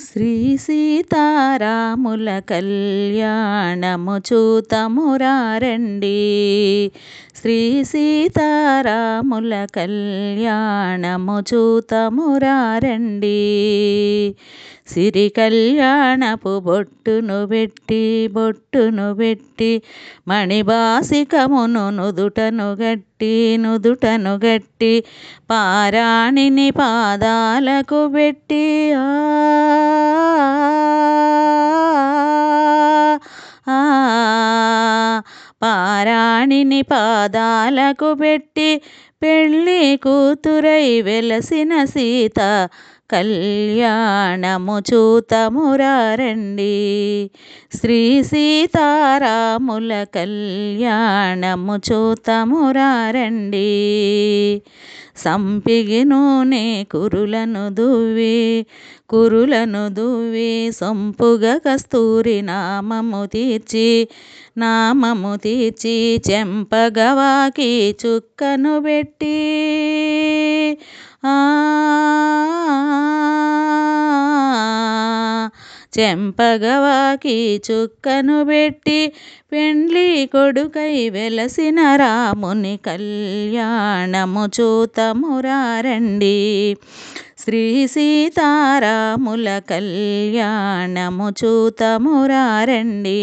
శ్రీ సీతారాముల కళ్యాణము చూతమురారండి. శ్రీ సీతారాముల కళ్యాణము చూతమురారండి. సిరి కళ్యాణపు బొట్టును పెట్టి బొట్టును పెట్టి మణిబాసికమును నుదుటను గట్టి నుదుటను గట్టి పారాణిని పాదాలకు పెట్టి ఆ పారాణిని పాదాలకు పెట్టి పెళ్ళి కూతురై వెలసిన సీత కళ్యాణము చూతమురారండి. శ్రీ సీతారాముల కళ్యాణము చూతమురారండి. సంపిగి నూనె కురులను దువ్వి కురులను దువ్వి సొంపుగా కస్తూరి నామము తీర్చి నామము తీర్చి చెంపగవాకి చుక్కను పెట్టి. ఆ చెంపగవాకి చుక్కను పెట్టి పెండ్లి కొడుకై వెలసిన రాముని కళ్యాణము చూతమురారండి. శ్రీ సీతారాముల కళ్యాణము చూతమురారండి.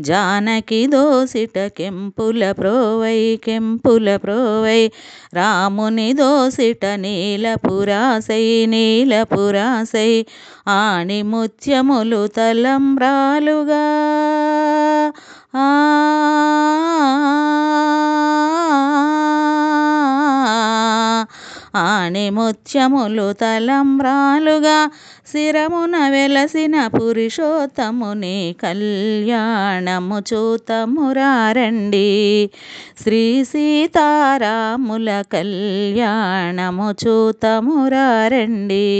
జానకి దోసిట కెంపుల ప్రోవై కెంపుల ప్రోవై. రాముని దోసిట నీలపురాసై నీలపురాసై ఆణి ముత్యములు తలంబ్రాలుగా. ఆణిముత్యములు ఆణి ముత్యములు తలంబ్రాలుగా శిరమున వెలసిన పురుషోత్తముని కళ్యాణము చూతమురారండి. శ్రీ సీతారాముల కళ్యాణము చూతమురారండి.